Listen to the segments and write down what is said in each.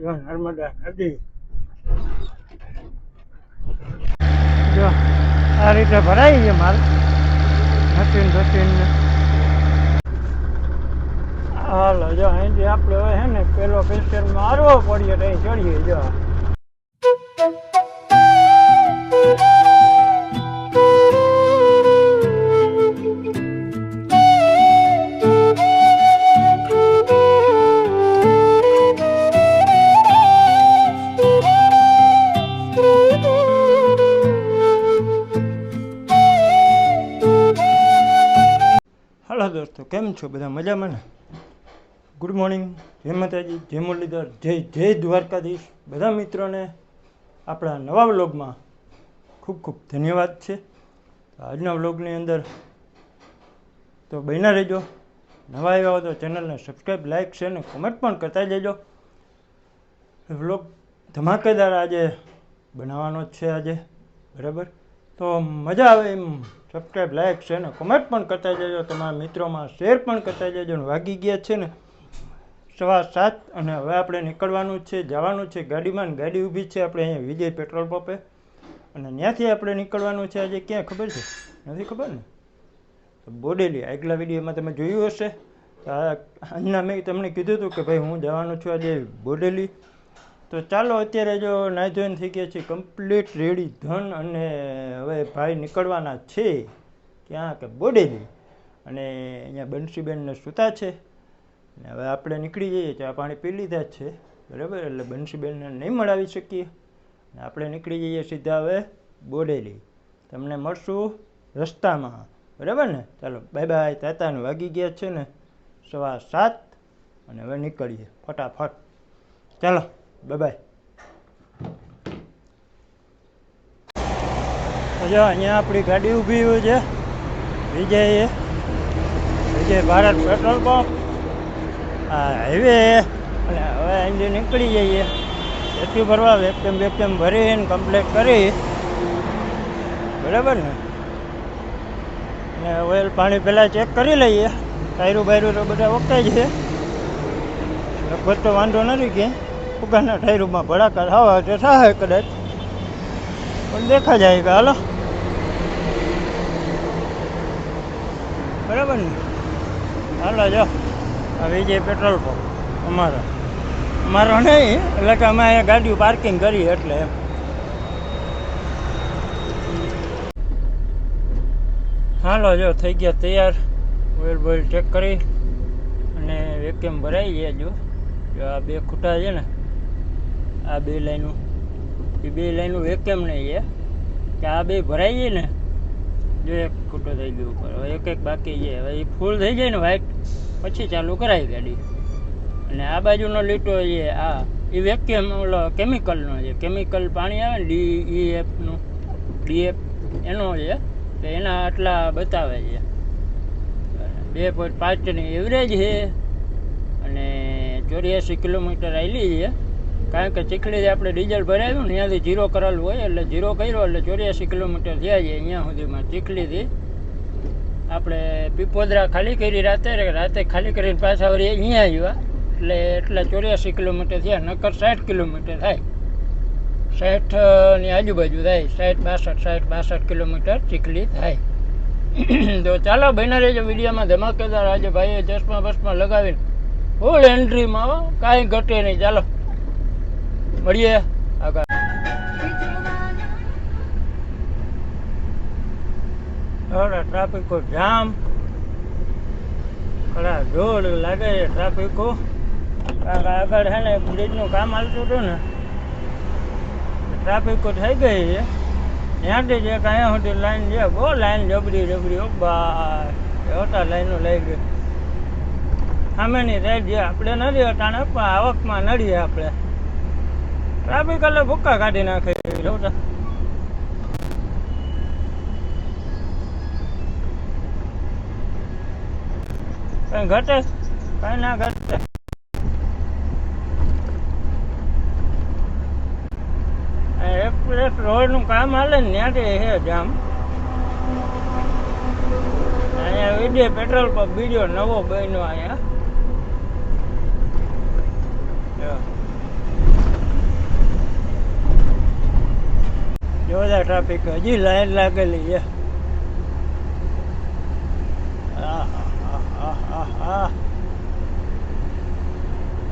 જો, નર્મદા નદી. જો, આ રીતે ભરાઈ છે માલ. મશીન મશીન હાલો, જો, અહીંથી આપણે હે ને, પેલો પેસ્ટર મારવો પડીએ તો અહીં ચડીએ, જો. કેમ છો બધા મજામાં ને? ગુડ મોર્નિંગ જય માતાજી, જય મુરલીધર, જય જય દ્વારકાધીશ. બધા મિત્રોને આપણા નવા વ્લોગમાં ખૂબ ખૂબ ધન્યવાદ છે. આજના વ્લોગની અંદર તો બન્યા રહેજો. નવા આવ્યા હો તો ચેનલને સબસ્ક્રાઈબ લાઈક છે ને કોમેન્ટ પણ કરતા જજો. વ્લોગ ધમાકેદાર આજે બનાવવાનો જ છે આજે. બરાબર? તો મજા આવે એમ. સબસ્ક્રાઈબ લાઈક છે ને કોમેન્ટ પણ કરતા જજો. તમારા મિત્રોમાં શેર પણ કરતા જજો ને વાગી ગયા છે ને સવા સાત અને હવે આપણે નીકળવાનું છે, જવાનું છે ગાડીમાં ને ગાડી ઊભી છે. આપણે અહીંયા વિજય પેટ્રોલ પંપે. અને ત્યાંથી આપણે નીકળવાનું છે આજે ક્યાં ખબર છે? નથી ખબર ને? બોડેલી આગલા વિડીયોમાં તમે જોયું હશે. તો આજના મેં તમને કીધું હતું કે ભાઈ હું જવાનું છું આજે બોડેલી. તો ચાલો અત્યારે જો ધોઈને થઈ ગયા છે કમ્પ્લીટ રેડી ધન અને હવે ભાઈ નીકળવાના છે ક્યાં કે બોડેલી. અને અહીંયા બંસીબેનને સૂતા છે. અને હવે આપણે નીકળી જઈએ, ચા પાણી પી લીધા છે. બરાબર? એટલે બંસીબેનને નહીં મળાવી શકીએ. અને આપણે નીકળી જઈએ સીધા હવે બોડેલી. તમને મળશું રસ્તામાં. બરાબર ને? ચાલો બાય બાય તાતાને વાગી ગયા છે ને, સવા સાત. અને હવે નીકળીએ. ફટાફટ. ચાલો. બાય બાય અહીંયા આપણી ગાડી ઊભી હોય છે. વિજય. Vijay Bharat petrol pump. આ હાઈવે અને હવે અહીંથી નીકળી જઈએ. એથી ભરવા વેપકેમ વેપકેમ ભરીને કમ્પ્લીટ કરી. બરાબર ને? અને ઓઇલ પાણી પહેલાં ચેક કરી લઈએ. ટાયરું બાયરું તો બધા ઓકે છે. લગભગ તો વાંધો નથી ક્યાંય. ફુગાના ટાયરોમાં ભડાકા થવા તે થાય કદાચ પણ દેખા જાય કે હાલો. બરાબર ને? હાલો, જો. આ વિજય પેટ્રોલ પંપ, અમારો. અમારો નહીં, એટલે કે અમે અહીંયા ગાડીઓ પાર્કિંગ કરી એટલે એમ. હાલો, જો, થઈ ગયા તૈયાર. ઓઇલ બોઇલ ચેક કરી. અને વેકેમ ભરાઈ ગયા જો આ બે ખૂટા છે ને આ બે લાઈનો. એ બે લાઈનો વેકેમ નહીં છે કે આ બે ભરાઈ જાય ને, જો એક ખૂટો થઈ ગયો ઉપર. હવે એક એક બાકી છે. હવે એ ફૂલ થઈ જાય ને વ્હાઈટ પછી ચાલુ કરાય ગાડી. અને આ બાજુનો લીટો છે આ, એ વેકેમ ઓલો કેમિકલનો છે. કેમિકલ પાણી આવે ને ડી ઈ એફનું ડી એફ એનો છે. તો એના આટલા બતાવે છે. બે પોઈન્ટ પાંચની એવરેજ છે. અને ચોર્યાસી કિલોમીટર આવેલી છે. કારણ કે ચીખલી આપણે ડીઝલ ભરાયું ને ત્યાંથી જીરો કરેલું હોય એટલે જીરો કર્યો એટલે ચોર્યાસી કિલોમીટર થયા છે અહીંયા સુધીમાં ચીખલીથી આપણે પીપોદરા ખાલી કરી રાતે રાતે ખાલી કરીને પાછા વળી અહીંયા આવ્યા. એટલે એટલા ચોર્યાસી કિલોમીટર થયા નક્કર સાઠ કિલોમીટર થાય. સાઠની આજુબાજુ થાય, સાઠ, બાસઠ સાઠ, બાસઠ કિલોમીટર ચીખલી થાય. તો ચાલો બન્યા રહેજો વિડીયોમાં ધમાકેદાર. આજે ભાઈએ ચશ્મા બસમાં લગાવીને ફૂલ એન્ટ્રીમાં કાંઈ ઘટે નહીં. ચાલો. મળીએ. આગળ ટ્રાફિકો જામ. ખરા, જોર લાગે છે ટ્રાફિકો કારણ કે આગળ છે ને, બ્રિજનું કામ હાલતું હતું ને, ટ્રાફિકો થઈ ગઈ છે. ત્યાંથી જે કાંઈ સુધી લાઈન છે, બહુ લાઈન જબડી જબડી બા હોતા લાઈનો લઈ ગઈ. સામેની સાઈડ જે આપણે નથી અટાણે પણ આવકમાં નડીએ આપણે. ટ્રાફિક કલર ભૂક્કા કાઢી નાખે. જોતા કઈ ઘટે? કઈ ના ઘટે? એક્સપ્રેસ રોડનું કામ હાલે ને ત્યાંથી હે જામ. અહીંયા વિજય પેટ્રોલ પંપ બીજો નવો બન્યો અહીંયા. ટ્રાફિક હજી લાઈન લાગેલી છે.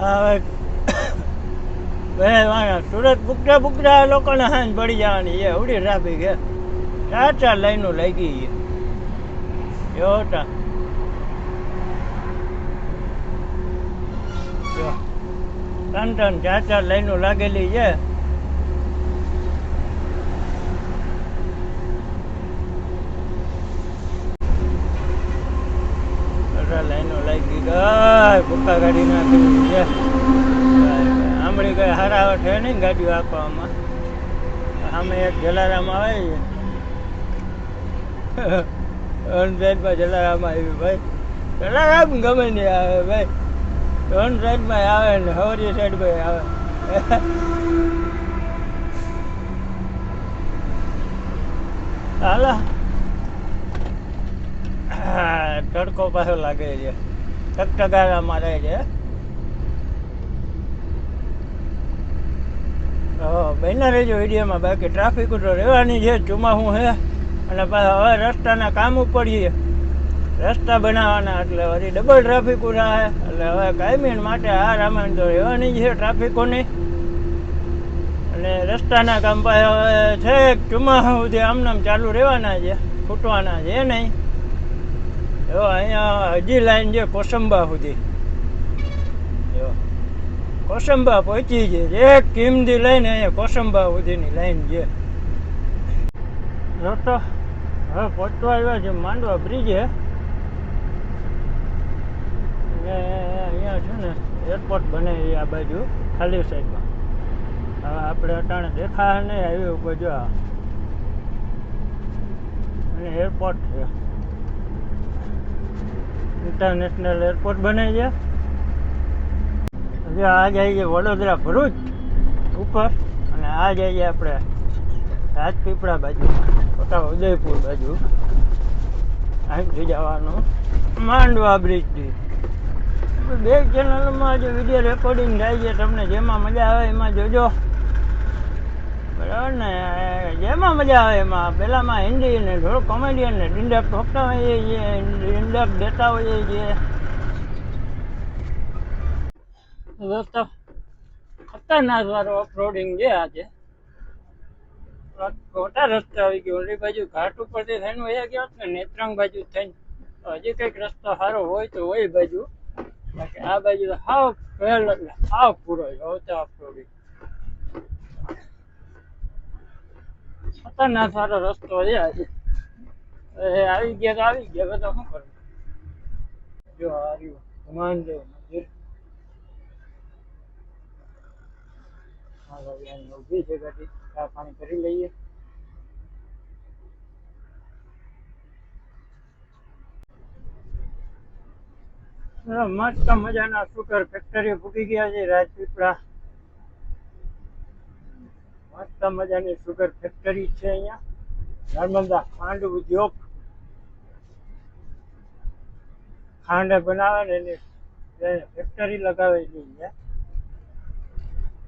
હવે બે સુરત બુકડા બુકડા લોકોને હાંજ પડી જવાની છે. એવડી ટ્રાફિક છે. ચાર ચાર લાઈનો લાગી છે. જો તા જો. ત્રણ ત્રણ ચાર ચાર લાઈનો લાગેલી છે. ગઈ ભૂકા ગાડી નાખેલી છે આંબળી કઈ હરાવટ છે નહીં ગાડીઓ આપવામાં. સામે એક જલારામ આવે છે ત્રણ સાઈડમાં જલારામ આવ્યું ભાઈ. જલારામ ગમે નહીં આવે ભાઈ. ત્રણ સાઈડમાં આવે ને હવરી સાઈડમાં આવે. હાલા. હા, તડકો પાછો લાગે છે. ટકટકારા મારે છે. બહેના રહેજો વિડીયોમાં, બાકી ટ્રાફિક તો રહેવાની છે ચોમાસું છે. અને પાછા હવે રસ્તાના કામ ઉપર છીએ. રસ્તા બનાવવાના, એટલે હજી ડબલ ટ્રાફિક થાય એટલે હવે કાયમી માટે આ રામાયણ તો રહેવાની છે ટ્રાફિકોની અને રસ્તાના કામ પાસે હવે છેક ચોમાસા સુધી આમનામ ચાલુ રહેવાના છે ખૂટવાના છે નહીં. જો, અહીંયા હજી લાઈન છે કોસંબા સુધી. જો, કોસંબા પહોંચી છે. એક કિંમતી લઈને અહીંયા કોસંબા સુધીની લાઈન છે. દોસ્તો હવે પહોંચવા આવ્યા છે માંડવા બ્રિજે. ને અહીંયા છે ને એરપોર્ટ બને આ બાજુ, ખાલી સાઈડમાં. હવે આપણે અટાણે દેખા નહીં હાઈવે ઉપર જો. અને એરપોર્ટ છે. ઇન્ટરનેશનલ એરપોર્ટ બને છે. હજી આ જાય છે વડોદરા ભરૂચ ઉપર અને આ જાય છે આપણે રાજપીપળા બાજુ, છોટા ઉદયપુર બાજુ. અહીંથી જવાનું. માંડવા બ્રિજથી. બે ચેનલમાં જે વીડિયો રેકોર્ડિંગ થાય છે, તમને જેમાં મજા આવે એમાં જોજો. બરાબર ને જેમાં મજા આવે એમાં. પેલામાં હિન્દી ને થોડું કોમેડિયન ને ડિંડક ઠોકતા હોઈએ છીએ ડિંડક દેતા હોઈએ છીએ. દોસ્તો ખતરનાક વાળો ઓફરોડિંગ છે આજે. ખોટા રસ્તા આવી ગયો. ઓલી બાજુ ઘાટ ઉપરથી થઈને વયા ગયો ને, નેત્રંગ બાજુ થઈને. હજી કંઈક રસ્તો સારો હોય તો હોય બાજુ. બાકી આ બાજુ હાવ ફેલ એટલે હાવ પૂરો છે. ઓફરોડિંગ ખતરનાક સારો રસ્તો છે આજે. એ આવી ગયા તો આવી ગયા હવે તો શું કરવું? જો આ રહ્યું હનુમાનદેવ મંદિર. હાલો અહીંયા ઊભી છે ગાડી. ચા પાણી કરી લઈએ. હા, મસ્ત મજાના સુગર ફેક્ટરી પૂકી ગયા છે રાજપીપળા. મસ્ત મજાની સુગર ફેક્ટરી છે અહીંયા. નર્મદા ખાંડ ઉદ્યોગ. ખાંડ બનાવે ને એની ફેક્ટરી લગાવેલી છે.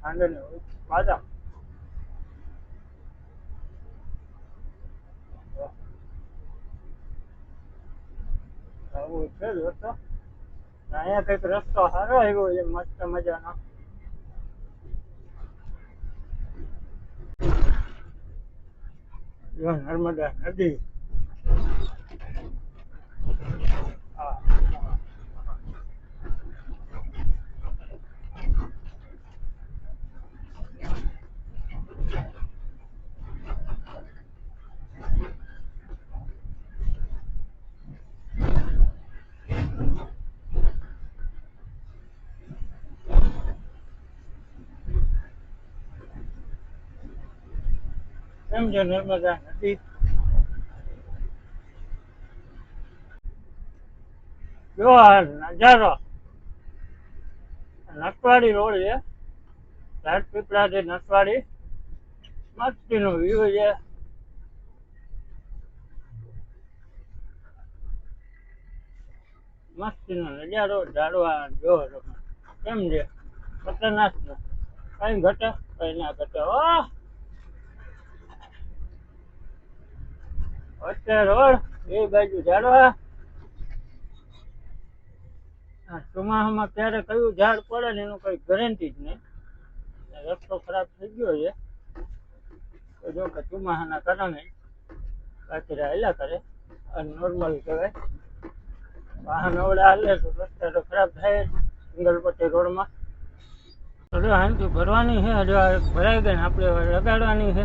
ખાંડ ને બાદામ આવું છે દોસ્તો અહીંયા કંઈક રસ્તો સારો આવ્યો છે, મસ્ત મજાનો જો નર્મદા નદી હા કેમ છે, નર્મદા નદી. જો આ નજારો નટવાડી રોડ છે. રાજપીપળા થી નટવાડી. મસ્તીનો વ્યૂ છે. મસ્તીનો નજારો, ઝાડવા જો કેમ છે. ખતરનાક કઈ ઘટે, કઈ ના ઘટે. ઓહ અત્યારે રોડ બે બાજુ ઝાડવા. ચોમાસામાં ક્યારે કયું ઝાડ પડે ને એનું કઈ ગેરંટી જ નહીં. રસ્તો ખરાબ થઈ ગયો છે. તો જો કે ચોમાસાના કારણે કાચરા હેલા કરે. અને નોર્મલ કહેવાય. વાહન અવડા હાલે તો રસ્તા તો ખરાબ થાય જ સિંગલ પટ્ટી રોડમાં. હવે આનથી ભરવાની છે હજુ ભરાઈ ગઈ ને આપણે લગાડવાની છે.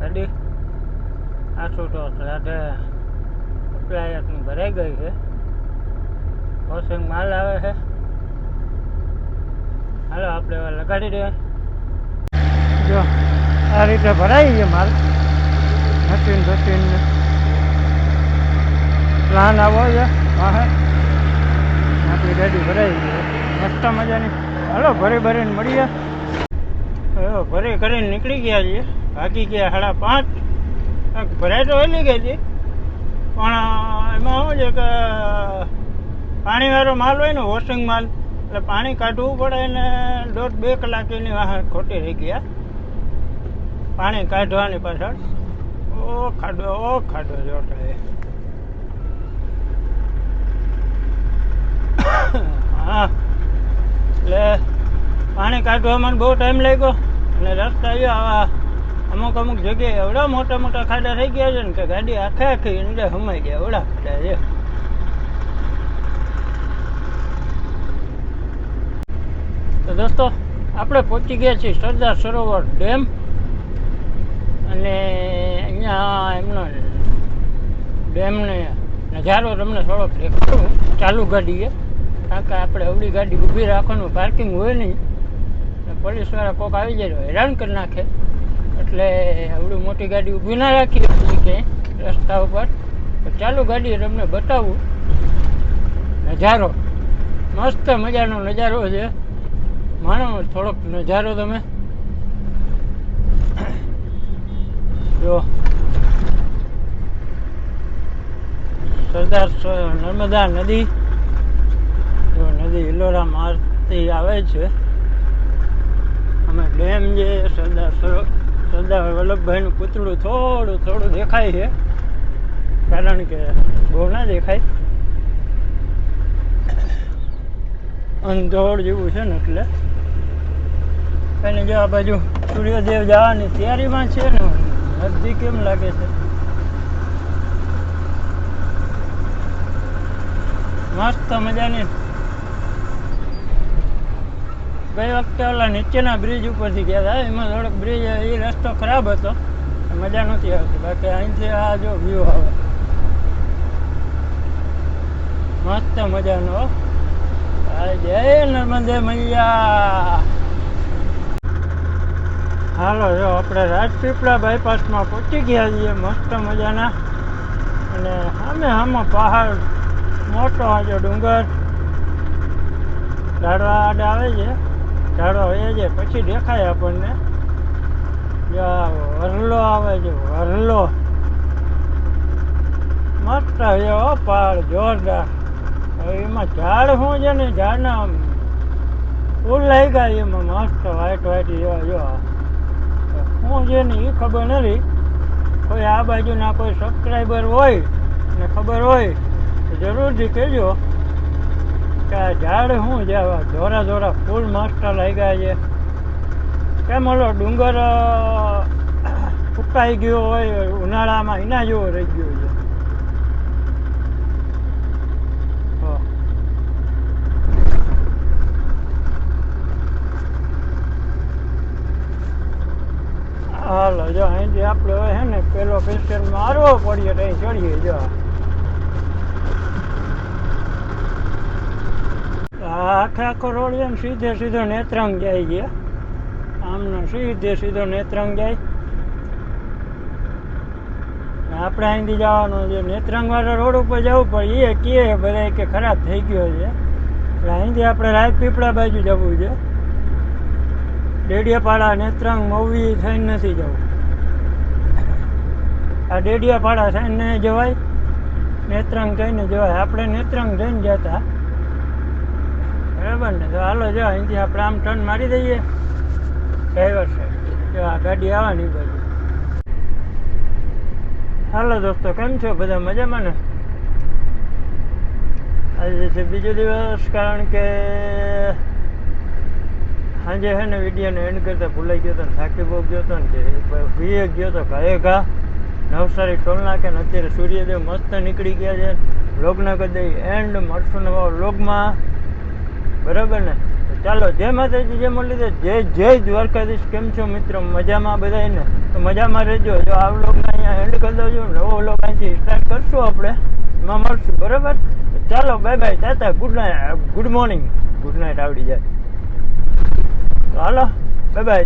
ગાડી. આઠસો ટોસ રાધે અપ્લાયકની ભરાઈ ગઈ છે. વોશિંગ માલ આવે છે. હાલો, આપણે હવે લગાડી દઈએ જો, આ રીતે ભરાઈ ગયો માલ. મશીન મશીન પ્લાન આવો છે. વાહે. આપણી ગાડી ભરાઈ ગઈ મસ્ત મજાની. હાલો, ભરી ભરીને મળીએ. ભરી કરીને નીકળી ગયા છીએ. ભાગી ગયા સાડા પાંચ. ભરાઈ તો વહેલી ગઈ હતી પણ એમાં શું છે કે, પાણીવાળો માલ હોય ને વોશિંગ માલ, એટલે પાણી કાઢવું પડે ને દોઢ બે કલાક એની વાહન ખોટી રહી ગયા પાણી કાઢવાની પાછળ. ઓ ખાડો ઓ ખાડો જોતા હા. એટલે પાણી કાઢવામાં બહુ ટાઈમ લાગ્યો અને રસ્તા આવ્યો આવા અમુક અમુક જગ્યાએ એવડા મોટા મોટા ખાડા થઈ ગયા છે ને કે ગાડી આખે આખી અંદર સમાઈ ગયા, એવડા ખાડા છે. તો દોસ્તો, આપણે પહોંચી ગયા છીએ સરદાર સરોવર ડેમ અને અહીંયા એમનો ડેમને નજારો તમને થોડોક દેખાડું. ચાલુ ગાડીએ, કારણ કે આપણે અવડી ગાડી ઊભી રાખવાનું પાર્કિંગ હોય નહીં. પોલીસવાળા કોક આવી જાય હેરાન કરી નાખે. એટલે આવડું મોટી ગાડી ઊભી ના રાખી ક્યાંય, રસ્તા ઉપર. ચાલુ ગાડી તમને બતાવું. નજારો. મસ્ત મજાનો નજારો છે. માણો થોડોક નજારો તમે. જો. સરદાર નર્મદા નદી. જો નદી હિલોરા મારતી આવે છે. અમે ડેમ જે સરદાર સરો- સરદાર વલ્લભભાઈનું પૂતળું થોડું થોડું દેખાય છે. કારણ કે બહુ ના દેખાય. અંધોળ જેવું છે ને એટલે. અને જો આ બાજુ સૂર્યદેવ જવાની તૈયારીમાં છે ને નજદીક કેમ લાગે છે? મસ્ત મજાની ગઈ વખતે ઓલા નીચેના બ્રિજ ઉપરથી ગયા હતા. એમાં થોડોક બ્રિજ એ રસ્તો ખરાબ હતો. મજા નહોતી આવતી. બાકી અહીંથી આ જો વ્યૂ આવે. મસ્ત મજાનો. જય નર્મદે મૈયા. હાલો, જો આપણે રાજપીપળા બાયપાસમાં પહોંચી ગયા છીએ. મસ્ત મજાના. અને સામે સામે પહાડ, મોટો આજે ડુંગર, ઝાડવા આડે આવે છે. ઝાડવા એ છે, પછી દેખાય આપણને. જો વરલો આવે છે, વરલો. મસ્ત છે, હો, પહાડ, જોરદાર. હવે એમાં ઝાડ શું છે ને, ઝાડના ફૂલ લાગ્યા એમાં મસ્ત વ્હાઈટ વ્હાઈટ જેવા જો શું છે ને એ ખબર નથી. કોઈ આ બાજુના કોઈ સબસ્ક્રાઈબર હોય ને ખબર હોય, તો જરૂરથી કહેજો. ઝાડ શું છે? જોરા જોરા ફૂલ મસ્ત લાગ્યા છે. કેમ ઓલો ડુંગર સુકાઈ ગયો હોય, ઉનાળામાં એના જેવો રહી ગયો છે. હો. હાલો, જો અહીંથી આપણે છે ને, પેલો પિસ્ટન મારવો પડીએ તો અહીં ચડીએ, જો. આખે એમ સીધે સીધો નેત્રંગ જાય છે. આમનો સીધે સીધો નેત્રંગ જાય. આપણે અહીંથી જવાનું છે. નેત્રંગ વાળા રોડ ઉપર જવું પડે. એ કહે બધા કે ખરાબ થઈ ગયો છે. એટલે અહીંથી આપણે રાજપીપળા બાજુ જવું છે. ડેડિયાપાડા નેત્રંગ મવી થઈને નથી જવું. આ ડેડિયાપાડા થઈને જવાય. નેત્રંગ થઈને જવાય. આપણે નેત્રંગ થઈને જતા. બરાબર ને? તો હાલો, જો, અહીંથી આપણે આમ ટર્ન મારી દઈએ. ડ્રાઈવર સાહેબ આ ગાડી આવવાની બાજુ. હાલો, દોસ્તો, કેમ છો? બધા મજામાં ને? આજે છે બીજો દિવસ, કારણ કે સાંજે છે ને વિડીયોને એન્ડ કરતા ભૂલાઈ ગયો હતો ને થાકી બહુ ગયો હતો ને વીએ ગયો હતો ઘાએ ઘા. નવસારી ટોલ નાકે ને અત્યારે સૂર્યદેવ મસ્ત નીકળી ગયા છે. વ્લોગના કરી દઈ એન્ડ મળશું નવા વ્લોગમાં બરાબર ને? ચાલો, જય માતાજી, જય મુરલીધર, જય જય દ્વારકાધીશ. કેમ છો મિત્રો? મજામાં બધાય ને? તો મજામાં રહેજો. જો આ વ્લોગને અહીંયા એન્ડ કરી દઉં નવો વ્લોગ અહીંથી સ્ટાર્ટ કરશું આપણે. એમાં મળશું, બરાબર? ચાલો બાય બાય તાતા good night good morning good night આવડી જાય. હાલો બાય બાય